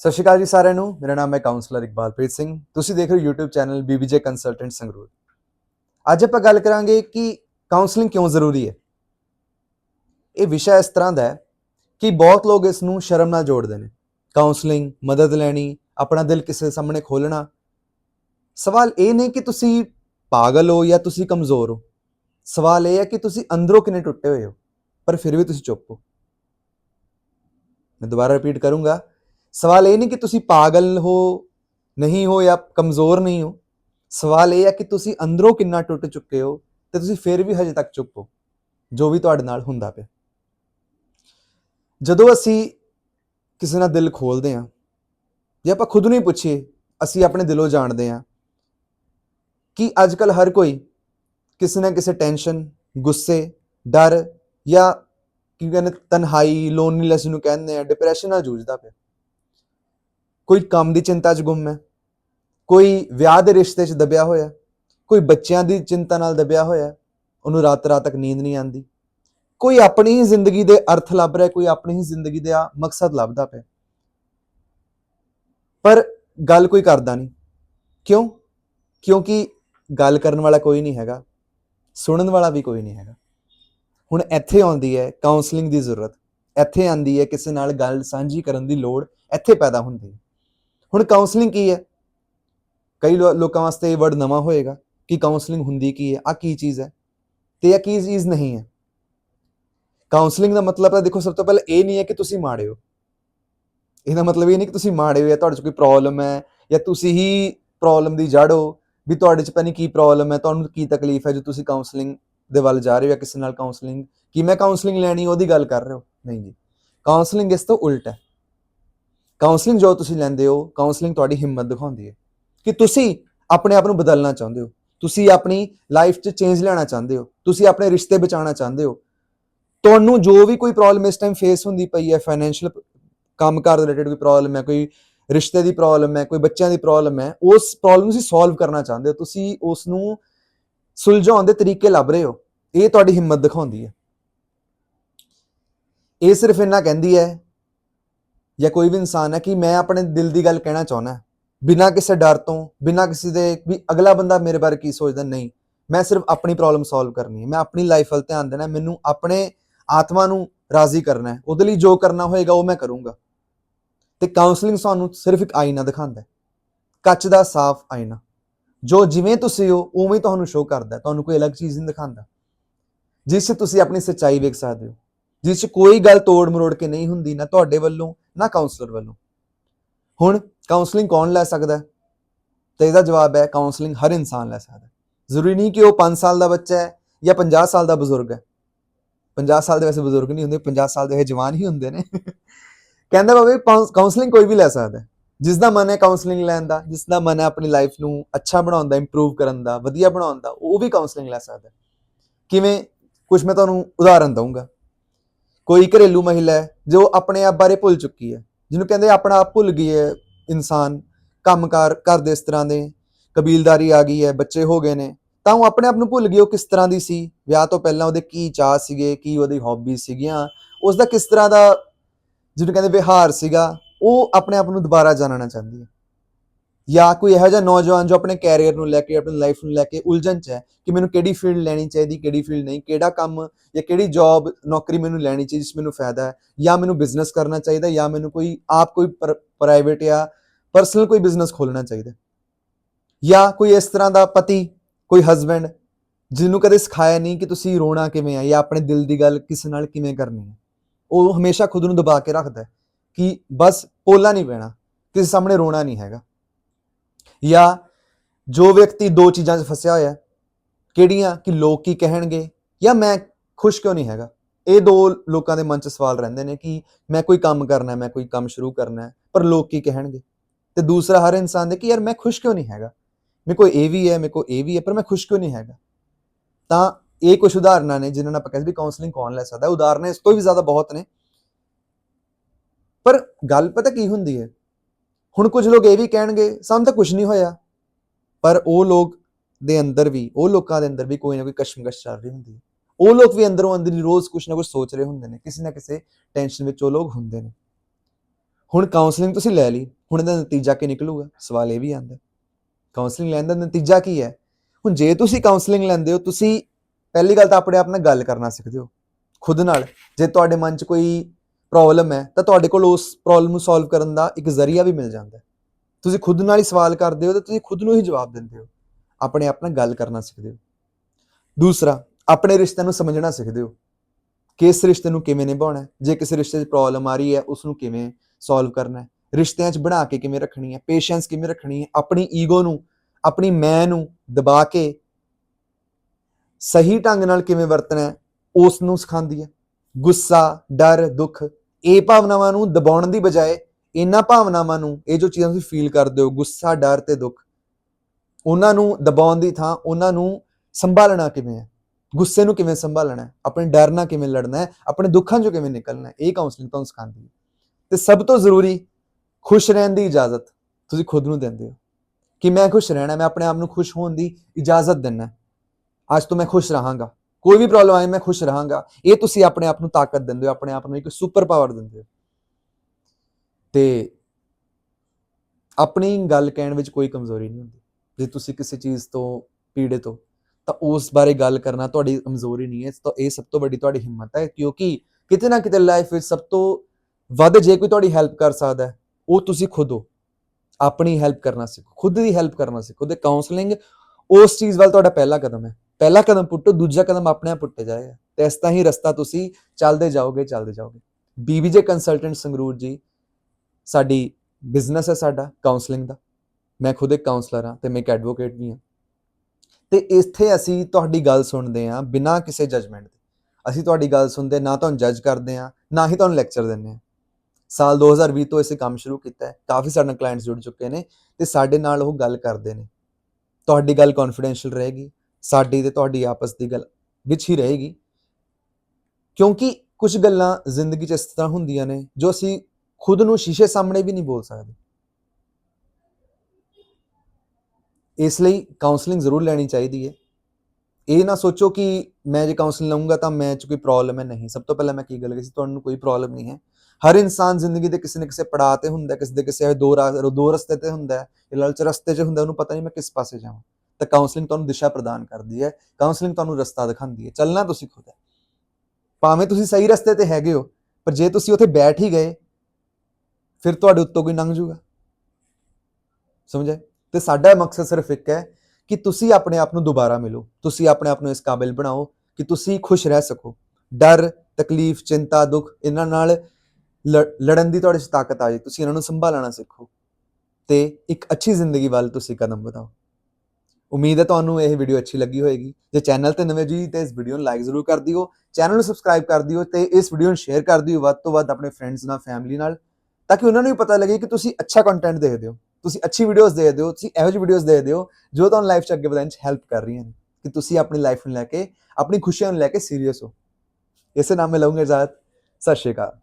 ਸਤਿ ਸ਼੍ਰੀ ਅਕਾਲ ਜੀ ਸਾਰਿਆਂ ਨੂੰ। ਮੇਰਾ ਨਾਮ ਹੈ ਕਾਉਂਸਲਰ ਇਕਬਾਲਪ੍ਰੀਤ ਸਿੰਘ। ਤੁਸੀਂ ਦੇਖ ਰਹੇ ਹੋ YouTube channel BBJ consultant Sangrur. ਅੱਜ ਆਪਾਂ ਗੱਲ ਕਰਾਂਗੇ ਕਿ ਕਾਉਂਸਲਿੰਗ ਕਿਉਂ ਜ਼ਰੂਰੀ ਹੈ? ਇਹ ਵਿਸ਼ਾ ਇਸ ਤਰ੍ਹਾਂ ਦਾ ਹੈ ਕਿ ਬਹੁਤ ਲੋਕ ਇਸ ਨੂੰ ਸ਼ਰਮ ਨਾਲ ਜੋੜਦੇ ਨੇ। ਕਾਉਂਸਲਿੰਗ ਮਦਦ ਲੈਣੀ, ਆਪਣਾ ਦਿਲ ਕਿਸੇ ਸਾਹਮਣੇ ਖੋਲਣਾ ਸਵਾਲ ਇਹ ਨਹੀਂ ਕਿ ਤੁਸੀਂ ਪਾਗਲ ਹੋ ਜਾਂ ਤੁਸੀਂ ਕਮਜ਼ੋਰ ਹੋ? ਸਵਾਲ ਇਹ ਹੈ ਕਿ ਤੁਸੀਂ ਅੰਦਰੋਂ ਕਿੰਨੇ ਟੁੱਟੇ ਹੋਏ ਹੋ, ਪਰ ਫਿਰ ਵੀ ਤੁਸੀਂ ਚੁੱਪ ਹੋ। ਮੈਂ ਦੁਬਾਰਾ ਰਿਪੀਟ ਕਰੂੰਗਾ ਸਵਾਲ ਇਹ ਨਹੀਂ ਕਿ ਤੁਸੀਂ ਪਾਗਲ ਹੋ, ਨਹੀਂ ਹੋ ਜਾਂ ਕਮਜ਼ੋਰ ਨਹੀਂ ਹੋ। ਸਵਾਲ ਇਹ ਹੈ ਕਿ ਤੁਸੀਂ ਅੰਦਰੋਂ ਕਿੰਨਾ ਟੁੱਟ ਚੁੱਕੇ ਹੋ ਤੇ ਤੁਸੀਂ ਫਿਰ ਵੀ ਹਜੇ ਤੱਕ ਚੁੱਪ ਹੋ, ਜੋ ਵੀ ਤੁਹਾਡੇ ਨਾਲ ਹੁੰਦਾ ਪਿਆ। ਜਦੋਂ ਅਸੀਂ ਕਿਸੇ ਨਾਲ ਦਿਲ ਖੋਲਦੇ ਹਾਂ, ਜੇ ਆਪਾਂ ਖੁਦ ਨੂੰ ਹੀ ਪੁੱਛੀਏ, ਅਸੀਂ ਆਪਣੇ ਦਿਲੋਂ ਜਾਣਦੇ ਹਾਂ ਕਿ ਅੱਜ ਕੱਲ ਹਰ ਕੋਈ ਕਿਸੇ ਨਾ ਕਿਸੇ ਟੈਨਸ਼ਨ, ਗੁੱਸੇ, ਡਰ ਜਾਂ ਕੀ ਕਹਿੰਦੇ ਤਨਹਾਈ ਲੋਨਲੀਨੈਸ ਨੂੰ ਕਹਿੰਦੇ ਆ ਡਿਪਰੈਸ਼ਨ ਨਾਲ ਜੂਝਦਾ ਪਿਆ। ਕੋਈ ਕੰਮ ਦੀ ਚਿੰਤਾ 'ਚ ਗੁੰਮ ਹੈ, ਕੋਈ ਵਿਆਹ ਦੇ ਰਿਸ਼ਤੇ 'ਚ ਦਬਿਆ ਹੋਇਆ ਕੋਈ ਬੱਚਿਆਂ ਦੀ ਚਿੰਤਾ ਨਾਲ ਦਬਿਆ ਹੋਇਆ ਉਹਨੂੰ ਰਾਤ ਰਾਤ ਤੱਕ ਨੀਂਦ ਨਹੀਂ ਆਉਂਦੀ। ਕੋਈ ਆਪਣੀ ਹੀ ਜ਼ਿੰਦਗੀ ਦੇ ਅਰਥ ਲੱਭ ਰਿਹਾ ਕੋਈ ਆਪਣੀ ਹੀ ਜ਼ਿੰਦਗੀ ਦਾ ਮਕਸਦ ਲੱਭਦਾ ਪਿਆ ਪਰ ਗੱਲ ਕੋਈ ਕਰਦਾ ਨਹੀਂ। ਕਿਉਂ? ਕਿਉਂਕਿ ਗੱਲ ਕਰਨ ਵਾਲਾ ਕੋਈ ਨਹੀਂ ਹੈਗਾ, ਸੁਣਨ ਵਾਲਾ ਵੀ ਕੋਈ ਨਹੀਂ ਹੈਗਾ। ਹੁਣ ਇੱਥੇ ਆਉਂਦੀ ਹੈ ਕਾਉਂਸਲਿੰਗ ਦੀ ਜ਼ਰੂਰਤ, ਇੱਥੇ ਆਉਂਦੀ ਹੈ ਕਿਸੇ ਨਾਲ ਗੱਲ ਸਾਂਝੀ ਕਰਨ ਦੀ ਲੋੜ, ਇੱਥੇ ਪੈਦਾ ਹੁੰਦੀ ਹੈ। ਹੁਣ ਕਾਉਂਸਲਿੰਗ ਕੀ ਹੈ? ਕਈ ਲੋ- ਲੋਕਾਂ ਵਾਸਤੇ ਇਹ ਵਰਡ ਨਵਾਂ ਹੋਏਗਾ ਕਿ ਕਾਉਂਸਲਿੰਗ ਹੁੰਦੀ ਕੀ ਹੈ ਆ ਕੀ ਚੀਜ਼ ਹੈ? ਤੇ ਇਹ ਕੀ ਚੀਜ਼ ਨਹੀਂ ਹੈ? ਕਾਉਂਸਲਿੰਗ ਦਾ ਮਤਲਬ ਹੈ ਦੇਖੋ ਸਭ ਤੋਂ ਪਹਿਲਾਂ ਇਹ ਨਹੀਂ ਹੈ ਕਿ ਤੁਸੀਂ ਮਾੜੇ ਹੋ। ਇਹਦਾ ਮਤਲਬ ਇਹ ਨਹੀਂ ਕਿ ਤੁਸੀਂ ਮਾੜੇ ਹੋ ਜਾਂ ਤੁਹਾਡੇ 'ਚ ਕੋਈ ਪ੍ਰੋਬਲਮ ਹੈ ਜਾਂ ਤੁਸੀਂ ਹੀ ਪ੍ਰੋਬਲਮ ਦੀ ਜੜ ਹੋ ਵੀ ਤੁਹਾਡੇ 'ਚ ਪਤਾ ਕੀ ਪ੍ਰੋਬਲਮ ਹੈ, ਤੁਹਾਨੂੰ ਕੀ ਤਕਲੀਫ ਹੈ ਜੋ ਤੁਸੀਂ ਕਾਉਂਸਲਿੰਗ ਦੇ ਵੱਲ ਜਾ ਰਹੇ ਹੋ ਜਾਂ ਕਿਸੇ ਨਾਲ ਕਾਉਂਸਲਿੰਗ ਕਿ ਮੈਂ ਕਾਉਂਸਲਿੰਗ ਲੈਣੀ ਉਹਦੀ ਗੱਲ ਕਰ ਰਹੇ ਹੋ? ਨਹੀਂ ਜੀ। ਕਾਉਂਸਲਿੰਗ ਇਸ ਤੋਂ ਉਲਟ ਹੈ। ਕਾਉਂਸਲਿੰਗ ਜੋ ਤੁਸੀਂ ਲੈਂਦੇ ਹੋ ਕਾਉਂਸਲਿੰਗ ਤੁਹਾਡੀ ਹਿੰਮਤ ਦਿਖਾਉਂਦੀ ਹੈ ਕਿ ਤੁਸੀਂ ਆਪਣੇ ਆਪ ਨੂੰ ਬਦਲਣਾ ਚਾਹੁੰਦੇ ਹੋ। ਤੁਸੀਂ ਆਪਣੀ ਲਾਈਫ 'ਚ ਚੇਂਜ ਲੈਣਾ ਚਾਹੁੰਦੇ ਹੋ। ਤੁਸੀਂ ਆਪਣੇ ਰਿਸ਼ਤੇ ਬਚਾਉਣਾ ਚਾਹੁੰਦੇ ਹੋ। ਤੁਹਾਨੂੰ ਜੋ ਵੀ ਕੋਈ ਪ੍ਰੋਬਲਮ ਇਸ ਟਾਈਮ ਫੇਸ ਹੁੰਦੀ ਪਈ ਹੈ ਫਾਈਨੈਂਸ਼ੀਅਲ ਕੰਮਕਾਰ ਦੇ ਰਿਲੇਟਡ ਕੋਈ ਪ੍ਰੋਬਲਮ ਹੈ, ਕੋਈ ਰਿਸ਼ਤੇ ਦੀ ਪ੍ਰੋਬਲਮ ਹੈ, ਕੋਈ ਬੱਚਿਆਂ ਦੀ ਪ੍ਰੋਬਲਮ ਹੈ, ਉਸ ਪ੍ਰੋਬਲਮ ਨੂੰ ਤੁਸੀਂ ਸੋਲਵ ਕਰਨਾ ਚਾਹੁੰਦੇ ਹੋ। ਤੁਸੀਂ ਉਸ ਨੂੰ ਸੁਲਝਾਉਣ ਦੇ ਤਰੀਕੇ ਲੱਭ ਰਹੇ ਹੋ। ਇਹ ਤੁਹਾਡੀ ਹਿੰਮਤ ਦਿਖਾਉਂਦੀ ਹੈ। ਇਹ ਸਿਰਫ ਇੰਨਾ ਕਹਿੰਦੀ ਹੈ ਜਾਂ ਕੋਈ ਵੀ ਇਨਸਾਨ ਹੈ ਕਿ ਮੈਂ ਆਪਣੇ ਦਿਲ ਦੀ ਗੱਲ ਕਹਿਣਾ ਚਾਹੁੰਦਾ ਬਿਨਾਂ ਕਿਸੇ ਡਰ ਤੋਂ, ਬਿਨਾਂ ਕਿਸੇ ਦੇ ਵੀ ਅਗਲਾ ਬੰਦਾ ਮੇਰੇ ਬਾਰੇ ਕੀ ਸੋਚਦਾ, ਨਹੀਂ। ਮੈਂ ਸਿਰਫ ਆਪਣੀ ਪ੍ਰੋਬਲਮ ਸੋਲਵ ਕਰਨੀ ਹੈ। ਮੈਂ ਆਪਣੀ ਲਾਈਫ ਵੱਲ ਧਿਆਨ ਦੇਣਾ ਮੈਨੂੰ ਆਪਣੇ ਆਤਮਾ ਨੂੰ ਰਾਜ਼ੀ ਕਰਨਾ ਹੈ। ਉਹਦੇ ਲਈ ਜੋ ਕਰਨਾ ਹੋਏਗਾ, ਉਹ ਮੈਂ ਕਰੂੰਗਾ। ਤੇ ਕਾਉਂਸਲਿੰਗ ਸਾਨੂੰ ਸਿਰਫ ਇੱਕ ਆਈਨਾ ਦਿਖਾਉਂਦਾ ਹੈ। ਕੱਚ ਦਾ ਸਾਫ਼ ਆਈਨਾ। ਜੋ ਜਿਵੇਂ ਤੁਸੀਂ ਹੋ, ਉਵੇਂ ਤੁਹਾਨੂੰ ਸ਼ੋਅ ਕਰਦਾ ਤੁਹਾਨੂੰ ਕੋਈ ਅਲੱਗ ਚੀਜ਼ ਨਹੀਂ ਦਿਖਾਉਂਦਾ। ਜਿਸ 'ਚ ਤੁਸੀਂ ਆਪਣੀ ਸੱਚਾਈ ਵੇਖ ਸਕਦੇ ਹੋ। ਜਿਸ 'ਚ ਕੋਈ ਗੱਲ ਤੋੜ ਮਰੋੜ ਕੇ ਨਹੀਂ ਹੁੰਦੀ, ਨਾ ਤੁਹਾਡੇ ਵੱਲੋਂ ਨਾ ਕਾਉਂਸਲਰ ਵੱਲੋਂ। ਹੁਣ ਕਾਉਂਸਲਿੰਗ ਕੌਣ ਲੈ ਸਕਦਾ ਹੈ? ਤੇ ਇਹਦਾ ਜਵਾਬ ਹੈ ਕਾਉਂਸਲਿੰਗ ਹਰ ਇਨਸਾਨ ਲੈ ਸਕਦਾ ਜ਼ਰੂਰੀ ਨਹੀਂ ਕਿ ਉਹ 5 ਸਾਲ ਦਾ ਬੱਚਾ ਹੈ ਜਾਂ 50 ਸਾਲ ਦਾ ਬਜ਼ੁਰਗ ਹੈ। 50 ਸਾਲ ਦੇ ਵੈਸੇ ਬਜ਼ੁਰਗ ਨਹੀਂ ਹੁੰਦੇ 50 ਸਾਲ ਦੇ ਇਹ ਜਵਾਨ ਹੀ ਹੁੰਦੇ ਨੇ। ਕਹਿੰਦਾ ਬਾਬੇ ਕਾਉਂਸਲਿੰਗ ਕੋਈ ਵੀ ਲੈ ਸਕਦਾ ਹੈ। ਜਿਸ ਦਾ ਮਨ ਹੈ ਕਾਉਂਸਲਿੰਗ ਲੈਣ ਦਾ, ਜਿਸ ਦਾ ਮਨ ਹੈ ਆਪਣੀ ਲਾਈਫ ਨੂੰ ਅੱਛਾ ਬਣਾਉਣ ਦਾ ਇੰਪਰੂਵ ਕਰਨ ਦਾ, ਵਧੀਆ ਬਣਾਉਣ ਦਾ, ਉਹ ਵੀ ਕਾਉਂਸਲਿੰਗ ਲੈ ਸਕਦਾ ਕਿਵੇਂ? ਕੁਝ ਮੈਂ ਤੁਹਾਨੂੰ ਉਦਾਹਰਨ ਦਊਂਗਾ। ਕੋਈ ਘਰੇਲੂ ਮਹਿਲਾ ਹੈ, ਜੋ ਆਪਣੇ ਆਪ ਬਾਰੇ ਭੁੱਲ ਚੁੱਕੀ ਹੈ, ਜਿਹਨੂੰ ਕਹਿੰਦੇ ਆਪਣਾ ਆਪ ਭੁੱਲ ਗਈ ਹੈ ਇਨਸਾਨ, ਕੰਮਕਾਰ ਘਰ ਦੇ ਇਸ ਤਰ੍ਹਾਂ ਦੇ, ਕਬੀਲਦਾਰੀ ਆ ਗਈ ਹੈ, ਬੱਚੇ ਹੋ ਗਏ ਨੇ, ਤਾਂ ਉਹ ਆਪਣੇ ਆਪ ਨੂੰ ਭੁੱਲ ਗਈ, ਉਹ ਕਿਸ ਤਰ੍ਹਾਂ ਦੀ ਸੀ, ਵਿਆਹ ਤੋਂ ਪਹਿਲਾਂ ਉਹਦੇ ਕੀ ਚਾਹ ਸੀਗੇ, ਕੀ ਉਹਦੀ ਹੌਬੀ ਸੀਗੀਆਂ ਉਸ ਦਾ ਕਿਸ ਤਰ੍ਹਾਂ ਦਾ, ਜਿਹਨੂੰ ਕਹਿੰਦੇ ਵਿਹਾਰ ਸੀਗਾ, ਉਹ ਆਪਣੇ ਆਪ ਨੂੰ ਦੁਬਾਰਾ ਜਾਣਨਾ ਚਾਹੁੰਦੀ ਹੈ। ਜਾਂ ਕੋਈ ਇਹੋ ਜਿਹਾ ਨੌਜਵਾਨ ਜੋ ਆਪਣੇ ਕੈਰੀਅਰ ਨੂੰ ਲੈ ਕੇ, ਆਪਣੀ ਲਾਈਫ ਨੂੰ ਲੈ ਕੇ ਉਲਝਣ ਚ ਹੈ ਕਿ ਮੈਨੂੰ ਕਿਹੜੀ ਫੀਲਡ ਲੈਣੀ ਚਾਹੀਦੀ, ਕਿਹੜੀ ਫੀਲਡ ਨਹੀਂ, ਕਿਹੜਾ ਕੰਮ ਜਾਂ ਕਿਹੜੀ ਜੌਬ ਨੌਕਰੀ ਮੈਨੂੰ ਲੈਣੀ ਚਾਹੀਦੀ ਜਿਸ ਮੈਨੂੰ ਫਾਇਦਾ ਹੈ? ਜਾਂ ਮੈਨੂੰ ਬਿਜ਼ਨਸ ਕਰਨਾ ਚਾਹੀਦਾ ਜਾਂ ਮੈਨੂੰ ਕੋਈ, ਆਪ ਕੋਈ ਪ੍ਰਾਈਵੇਟ ਜਾਂ ਪਰਸਨਲ ਕੋਈ ਬਿਜ਼ਨਸ ਖੋਲਣਾ ਚਾਹੀਦਾ ਜਾਂ ਕੋਈ ਇਸ ਤਰ੍ਹਾਂ ਦਾ ਪਤੀ, ਕੋਈ ਹਸਬੈਂਡ ਜਿਹਨੂੰ ਕਦੇ ਸਿਖਾਇਆ ਨਹੀਂ ਕਿ ਤੁਸੀਂ ਰੋਣਾ ਕਿਵੇਂ ਹੈ ਜਾਂ ਆਪਣੇ ਦਿਲ ਦੀ ਗੱਲ ਕਿਸੇ ਨਾਲ ਕਿਵੇਂ ਕਰਨੀ ਹੈ? ਉਹ ਹਮੇਸ਼ਾ ਖੁਦ ਨੂੰ ਦਬਾ ਕੇ ਰੱਖਦਾ ਕਿ ਬਸ ਪੋਲਾ ਨਹੀਂ ਪੈਣਾ ਕਿਸੇ ਸਾਹਮਣੇ ਰੋਣਾ ਨਹੀਂ ਹੈਗਾ। ਜਾਂ ਜੋ ਵਿਅਕਤੀ ਦੋ ਚੀਜ਼ਾਂ 'ਚ ਫਸਿਆ ਹੋਇਆ ਕਿਹੜੀਆਂ ਕਿ ਲੋਕ ਕੀ ਕਹਿਣਗੇ ਜਾਂ ਮੈਂ ਖੁਸ਼ ਕਿਉਂ ਨਹੀਂ ਹੈਗਾ? ਇਹ ਦੋ ਲੋਕਾਂ ਦੇ ਮਨ 'ਚ ਸਵਾਲ ਰਹਿੰਦੇ ਨੇ ਕਿ ਮੈਂ ਕੋਈ ਕੰਮ ਕਰਨਾ ਮੈਂ ਕੋਈ ਕੰਮ ਸ਼ੁਰੂ ਕਰਨਾ ਪਰ ਲੋਕ ਕੀ ਕਹਿਣਗੇ? ਤੇ ਦੂਸਰਾ ਹਰ ਇਨਸਾਨ ਦੇ ਕਿ ਯਾਰ ਮੈਂ ਖੁਸ਼ ਕਿਉਂ ਨਹੀਂ ਹੈਗਾ? ਮੇਰੇ ਕੋਲ ਇਹ ਵੀ ਹੈ, ਮੇਰੇ ਕੋਲ ਇਹ ਵੀ ਹੈ, ਪਰ ਮੈਂ ਖੁਸ਼ ਕਿਉਂ ਨਹੀਂ ਹੈਗਾ? ਤਾਂ ਇਹ ਕੁਝ ਉਦਾਹਰਨਾਂ ਨੇ ਜਿਨ੍ਹਾਂ ਨਾਲ ਆਪਾਂ ਕਹਿੰਦੇ ਵੀ ਕਾਉਂਸਲਿੰਗ ਕੌਣ ਲੈ ਸਕਦਾ ਉਦਾਹਰਨਾਂ ਇਸ ਤੋਂ ਵੀ ਜ਼ਿਆਦਾ ਬਹੁਤ ਨੇ। ਪਰ ਗੱਲ ਪਤਾ ਕੀ ਹੁੰਦੀ ਹੈ? ਹੁਣ ਕੁਝ ਲੋਕ ਇਹ ਵੀ ਕਹਿਣਗੇ, ਸਾਨੂੰ ਤਾਂ ਕੁਝ ਨਹੀਂ ਹੋਇਆ। ਪਰ ਉਹ ਲੋਕ ਦੇ ਅੰਦਰ ਵੀ, ਉਹ ਲੋਕਾਂ ਦੇ ਅੰਦਰ ਵੀ ਕੋਈ ਨਾ ਕੋਈ ਕਸ਼ਮਕਸ਼ ਚੱਲ ਰਹੀ ਹੁੰਦੀ ਹੈ। ਉਹ ਲੋਕ ਵੀ ਅੰਦਰੋਂ ਅੰਦਰ ਹੀ ਰੋਜ਼ ਕੁਝ ਨਾ ਕੁਝ ਸੋਚ ਰਹੇ ਹੁੰਦੇ ਨੇ, ਕਿਸੇ ਨਾ ਕਿਸੇ ਟੈਨਸ਼ਨ ਵਿੱਚ ਉਹ ਲੋਕ ਹੁੰਦੇ ਨੇ। ਹੁਣ ਕਾਉਂਸਲਿੰਗ ਤੁਸੀਂ ਲੈ ਲਈ, ਹੁਣ ਇਹਦਾ ਨਤੀਜਾ ਕੀ ਨਿਕਲੂਗਾ? ਸਵਾਲ ਇਹ ਵੀ ਆਉਂਦਾ ਕਾਉਂਸਲਿੰਗ ਲੈਣ ਦਾ ਨਤੀਜਾ ਕੀ ਹੈ? ਹੁਣ ਜੇ ਤੁਸੀਂ ਕਾਉਂਸਲਿੰਗ ਲੈਂਦੇ ਹੋ, ਤੁਸੀਂ ਪਹਿਲੀ ਗੱਲ ਤਾਂ ਆਪਣੇ ਆਪ ਨਾਲ ਗੱਲ ਕਰਨਾ ਸਿੱਖਦੇ ਹੋ। ਖੁਦ ਨਾਲ, ਜੇ ਤੁਹਾਡੇ ਮਨ 'ਚ ਕੋਈ ਪ੍ਰੋਬਲਮ ਹੈ, ਤਾਂ ਤੁਹਾਡੇ ਕੋਲ ਉਸ ਪ੍ਰੋਬਲਮ ਨੂੰ ਸੋਲਵ ਕਰਨ ਦਾ ਇੱਕ ਜ਼ਰੀਆ ਵੀ ਮਿਲ ਜਾਂਦਾ ਹੈ। ਤੁਸੀਂ ਖੁਦ ਨਾਲ ਹੀ ਸਵਾਲ ਕਰਦੇ ਹੋ ਤਾਂ ਤੁਸੀਂ ਖੁਦ ਨੂੰ ਹੀ ਜਵਾਬ ਦਿੰਦੇ ਹੋ। ਆਪਣੇ ਆਪ ਨਾਲ ਗੱਲ ਕਰਨਾ ਸਿੱਖਦੇ ਹੋ। ਦੂਸਰਾ, ਆਪਣੇ ਰਿਸ਼ਤਿਆਂ ਨੂੰ ਸਮਝਣਾ ਸਿੱਖਦੇ ਹੋ। ਕਿਸ ਰਿਸ਼ਤੇ ਨੂੰ ਕਿਵੇਂ ਨਿਭਾਉਣਾ ਹੈ? ਜੇ ਕਿਸੇ ਰਿਸ਼ਤੇ 'ਚ ਪ੍ਰੋਬਲਮ ਆ ਰਹੀ ਹੈ ਉਸ ਨੂੰ ਕਿਵੇਂ ਸੋਲਵ ਕਰਨਾ ਹੈ? ਰਿਸ਼ਤਿਆਂ 'ਚ ਬਣਾ ਕੇ ਕਿਵੇਂ ਰੱਖਣੀ ਹੈ? ਪੇਸ਼ੈਂਸ ਕਿਵੇਂ ਰੱਖਣੀ ਹੈ? ਆਪਣੀ ਈਗੋ ਨੂੰ, ਆਪਣੀ ਮੈਂ ਨੂੰ ਦਬਾ ਕੇ ਸਹੀ ਢੰਗ ਨਾਲ ਕਿਵੇਂ ਵਰਤਣਾ ਹੈ? ਉਸ ਨੂੰ ਸਿਖਾਉਂਦੀ ਹੈ। ਗੁੱਸਾ, ਡਰ, ਦੁੱਖ, ਇਹ ਭਾਵਨਾਵਾਂ ਨੂੰ ਦਬਾਉਣ ਦੀ ਬਜਾਏ ਇਹਨਾਂ ਭਾਵਨਾਵਾਂ ਨੂੰ, ਇਹ ਜੋ ਚੀਜ਼ਾਂ ਤੁਸੀਂ ਫੀਲ ਕਰਦੇ ਹੋ, ਗੁੱਸਾ, ਡਰ ਤੇ ਦੁੱਖ, ਉਹਨਾਂ ਨੂੰ ਦਬਾਉਣ ਦੀ ਥਾਂ ਉਹਨਾਂ ਨੂੰ ਸੰਭਾਲਣਾ ਕਿਵੇਂ ਹੈ? ਗੁੱਸੇ ਨੂੰ ਕਿਵੇਂ ਸੰਭਾਲਣਾ ਹੈ? ਆਪਣੇ ਡਰ ਨਾਲ ਕਿਵੇਂ ਲੜਨਾ ਹੈ? ਆਪਣੇ ਦੁੱਖਾਂ ਚੋਂ ਕਿਵੇਂ ਨਿਕਲਣਾ ਹੈ? ਇਹ ਕਾਉਂਸਲਿੰਗ ਤੁਹਾਨੂੰ ਸਿਖਾਉਂਦੀ ਹੈ। ਤੇ ਸਭ ਤੋਂ ਜ਼ਰੂਰੀ, ਖੁਸ਼ ਰਹਿਣ ਦੀ ਇਜਾਜ਼ਤ ਤੁਸੀਂ ਖੁਦ ਨੂੰ ਦਿੰਦੇ ਹੋ। ਕਿ ਮੈਂ ਖੁਸ਼ ਰਹਿਣਾ ਮੈਂ ਆਪਣੇ ਆਪ ਨੂੰ ਖੁਸ਼ ਹੋਣ ਦੀ ਇਜਾਜ਼ਤ ਦਿੰਨਾ ਅੱਜ ਤੋਂ ਮੈਂ ਖੁਸ਼ ਰਹਾਂਗਾ। ਕੋਈ ਵੀ ਪ੍ਰੋਬਲਮ ਆਏ, ਮੈਂ ਖੁਸ਼ ਰਹਾਂਗਾ। ਇਹ ਤੁਸੀਂ ਆਪਣੇ ਆਪ ਨੂੰ ਤਾਕਤ ਦਿੰਦੇ ਹੋ, ਆਪਣੇ ਆਪ ਨੂੰ ਇੱਕ ਸੁਪਰ ਪਾਵਰ ਦਿੰਦੇ ਹੋ। ਤੇ ਆਪਣੀ ਗੱਲ ਕਹਿਣ ਵਿੱਚ ਕੋਈ ਕਮਜ਼ੋਰੀ ਨਹੀਂ ਹੁੰਦੀ। ਜੇ ਤੁਸੀਂ ਕਿਸੇ ਚੀਜ਼ ਤੋਂ ਪੀੜਿਤ ਹੋ, ਤਾਂ ਉਸ ਬਾਰੇ ਗੱਲ ਕਰਨਾ ਤੁਹਾਡੀ ਕਮਜ਼ੋਰੀ ਨਹੀਂ ਹੈ। ਤਾਂ, ਇਹ ਸਭ ਤੋਂ ਵੱਡੀ ਤੁਹਾਡੀ ਹਿੰਮਤ ਹੈ, ਕਿਉਂਕਿ ਕਿਤੇ ਨਾ ਕਿਤੇ ਲਾਈਫ ਵਿੱਚ ਸਭ ਤੋਂ ਵੱਧ ਜੇ ਕੋਈ ਤੁਹਾਡੀ ਹੈਲਪ ਕਰ ਸਕਦਾ ਉਹ ਤੁਸੀਂ ਖੁਦ ਹੋ। ਆਪਣੀ ਹੈਲਪ ਕਰਨਾ ਸਿੱਖੋ, ਖੁਦ ਦੀ ਹੈਲਪ ਕਰਨਾ ਸਿੱਖੋ। ਤੇ ਕਾਉਂਸਲਿੰਗ ਉਸ ਚੀਜ਼ ਵੱਲ ਤੁਹਾਡਾ ਪਹਿਲਾ ਕਦਮ ਹੈ। ਪਹਿਲਾ ਕਦਮ ਪੁੱਟੋ, ਦੂਜਾ ਕਦਮ ਆਪਣੇ ਆਪ ਪੁੱਟੇ ਜਾਏਗਾ। ਤੇ ਇਸ ਤਰ੍ਹਾਂ ਹੀ ਰਸਤਾ ਤੁਸੀਂ ਚੱਲਦੇ ਜਾਓਗੇ ਚੱਲਦੇ ਜਾਓਗੇ। ਬੀਬੀਜੇ ਕੰਸਲਟੈਂਟ ਸੰਗਰੂਰ ਜੀ, ਸਾਡੀ ਬਿਜ਼ਨਸ ਹੈ ਸਾਡਾ ਕਾਉਂਸਲਿੰਗ ਦਾ। ਮੈਂ ਖੁਦ ਇੱਕ ਕਾਉਂਸਲਰ ਹਾਂ ਤੇ ਮੈਂ ਇੱਕ ਐਡਵੋਕੇਟ ਵੀ ਹਾਂ। ਤੇ ਇੱਥੇ ਅਸੀਂ ਤੁਹਾਡੀ ਗੱਲ ਸੁਣਦੇ ਹਾਂ ਬਿਨਾਂ ਕਿਸੇ ਜਜਮੈਂਟ ਦੇ। ਅਸੀਂ ਤੁਹਾਡੀ ਗੱਲ ਸੁਣਦੇ, ਨਾ ਤੁਹਾਨੂੰ ਜੱਜ ਕਰਦੇ ਹਾਂ, ਨਾ ਹੀ ਤੁਹਾਨੂੰ ਲੈਕਚਰ ਦਿੰਦੇ ਹਾਂ। ਸਾਲ 2020 ਤੋਂ ਇਸੇ ਕੰਮ ਸ਼ੁਰੂ ਕੀਤਾ ਹੈ। ਕਾਫੀ ਸਾਡੇ ਨਾਲ ਕਲਾਇੰਟਸ ਜੁੜ ਚੁੱਕੇ ਨੇ ਤੇ ਸਾਡੇ ਨਾਲ ਉਹ ਗੱਲ ਕਰਦੇ ਨੇ। ਤੁਹਾਡੀ ਗੱਲ ਕੌਨਫੀਡੈਂਸ਼ੀਅਲ ਰਹੇਗੀ। ਸਾਡੀ ਤੇ ਤੁਹਾਡੀ ਆਪਸ ਦੀ ਗੱਲ ਵਿੱਚ ਹੀ ਰਹੇਗੀ। ਕਿਉਂਕਿ ਕੁਝ ਗੱਲਾਂ ਜ਼ਿੰਦਗੀ 'ਚ ਇਸ ਤਰ੍ਹਾਂ ਹੁੰਦੀਆਂ ਨੇ ਜੋ ਅਸੀਂ ਖੁਦ ਨੂੰ ਸ਼ੀਸ਼ੇ ਸਾਹਮਣੇ ਵੀ ਨਹੀਂ ਬੋਲ ਸਕਦੇ। ਇਸ ਲਈ ਕਾਉਂਸਲਿੰਗ ਜ਼ਰੂਰ ਲੈਣੀ ਚਾਹੀਦੀ ਹੈ। ਇਹ ਨਾ ਸੋਚੋ ਕਿ ਮੈਂ ਜੇ ਕਾਉਂਸਲਿੰਗ ਲਵਾਂਗਾ ਤਾਂ ਮੈਂ 'ਚ ਕੋਈ ਪ੍ਰੋਬਲਮ ਹੈ ਨਹੀਂ। ਸਭ ਤੋਂ ਪਹਿਲਾਂ ਮੈਂ ਕੀ ਗੱਲ ਕਹੀ ਸੀ? ਤੁਹਾਨੂੰ ਕੋਈ ਪ੍ਰੋਬਲਮ ਨਹੀਂ ਹੈ। ਹਰ ਇਨਸਾਨ ਜ਼ਿੰਦਗੀ ਦੇ ਕਿਸੇ ਨਾ ਕਿਸੇ ਪੜਾਅ ਤੇ ਹੁੰਦਾ ਕਿਸੇ ਦੇ ਕਿਸੇ ਦੋ ਰਾਹ ਦੋ ਰਸਤੇ ਤੇ ਹੁੰਦਾ ਹੈ। ਇਹ ਲਲਚ ਰਸਤੇ 'ਚ ਹੁੰਦਾ ਉਹਨੂੰ ਪਤਾ ਨਹੀਂ ਮੈਂ ਕਿਸ ਪਾਸੇ ਜਾਵਾਂ। ਤਾਂ ਕਾਉਂਸਲਿੰਗ ਤੁਹਾਨੂੰ ਦਿਸ਼ਾ ਪ੍ਰਦਾਨ ਕਰਦੀ ਹੈ ਕਾਉਂਸਲਿੰਗ ਤੁਹਾਨੂੰ ਰਸਤਾ ਦਿਖਾਉਂਦੀ ਹੈ, ਚੱਲਣਾ ਤੁਸੀਂ ਖੁਦ ਹੈ। ਭਾਵੇਂ ਤੁਸੀਂ ਸਹੀ ਰਸਤੇ ਤੇ ਹੈਗੇ ਹੋ, ਪਰ ਜੇ ਤੁਸੀਂ ਉੱਥੇ ਬੈਠ ਹੀ ਗਏ, ਫਿਰ ਤੁਹਾਡੇ ਉੱਤੋਂ ਕੋਈ ਲੰਘ ਜਾਊਗਾ ਸਮਝੇ ਤੇ ਸਾਡਾ ਮਕਸਦ ਸਿਰਫ ਇੱਕ ਹੈ ਕਿ ਤੁਸੀਂ ਆਪਣੇ ਆਪ ਨੂੰ ਦੁਬਾਰਾ ਮਿਲੋ, ਤੁਸੀਂ ਆਪਣੇ ਆਪ ਨੂੰ ਇਸ ਕਾਬਿਲ ਬਣਾਓ ਕਿ ਤੁਸੀਂ ਖੁਸ਼ ਰਹਿ ਸਕੋ। ਡਰ, ਤਕਲੀਫ, ਚਿੰਤਾ, ਦੁੱਖ, ਇਹਨਾਂ ਨਾਲ ਲੜ- ਲੜਨ ਦੀ ਤੁਹਾਡੇ 'ਚ ਤਾਕਤ ਆ ਜੇ, ਤੁਸੀਂ ਇਹਨਾਂ ਨੂੰ ਸੰਭਾਲਣਾ ਸਿੱਖੋ। ਤੇ ਇੱਕ ਅੱਛੀ ਜ਼ਿੰਦਗੀ ਵੱਲ ਤੁਸੀਂ ਕਦਮ ਵਧਾਓ। ਉਮੀਦ ਹੈ ਤੁਹਾਨੂੰ ਇਹ ਵੀਡੀਓ ਅੱਛੀ ਲੱਗੀ ਹੋਵੇਗੀ ਜੇ ਚੈਨਲ ਤੇ ਨਵੇਂ ਜੀ, ਤੇ ਇਸ ਵੀਡੀਓ ਨੂੰ ਲਾਈਕ ਜ਼ਰੂਰ ਕਰ ਦਿਓ। ਚੈਨਲ ਨੂੰ ਸਬਸਕ੍ਰਾਈਬ ਕਰ ਦਿਓ ਤੇ ਇਸ ਵੀਡੀਓ ਨੂੰ ਸ਼ੇਅਰ ਕਰ ਦਿਓ ਵੱਧ ਤੋਂ ਵੱਧ ਆਪਣੇ ਫਰੈਂਡਸ ਨਾਲ ਫੈਮਿਲੀ ਨਾਲ, ਤਾਂ ਕਿ ਉਹਨਾਂ ਨੂੰ ਵੀ ਪਤਾ ਲੱਗੇ ਕਿ ਤੁਸੀਂ ਅੱਛਾ ਕੰਟੈਂਟ ਦੇਖਦੇ ਹੋ। ਤੁਸੀਂ ਅੱਛੀ ਵੀਡੀਓਜ਼ ਦੇਖਦੇ ਹੋ, ਤੁਸੀਂ ਇਹੋ ਜਿਹੀ ਵੀਡੀਓਜ਼ ਦੇਖਦੇ ਹੋ ਜੋ ਤੁਹਾਨੂੰ ਲਾਈਫ 'ਚ ਅੱਗੇ ਵਧਾਉਣ 'ਚ ਹੈਲਪ ਕਰ ਰਹੀਆਂ ਨੇ। ਕਿ ਤੁਸੀਂ ਆਪਣੀ ਲਾਈਫ ਨੂੰ ਲੈ ਕੇ, ਆਪਣੀ ਖੁਸ਼ੀਆਂ ਨੂੰ ਲੈ ਕੇ ਸੀਰੀਅਸ ਹੋ। ਇਸੇ ਨਾਮ ਮੈਂ ਲਵਾਂਗਾ ਇਜਾਜ਼ਤ। ਸਤਿ ਸ਼੍ਰੀ ਅਕਾਲ।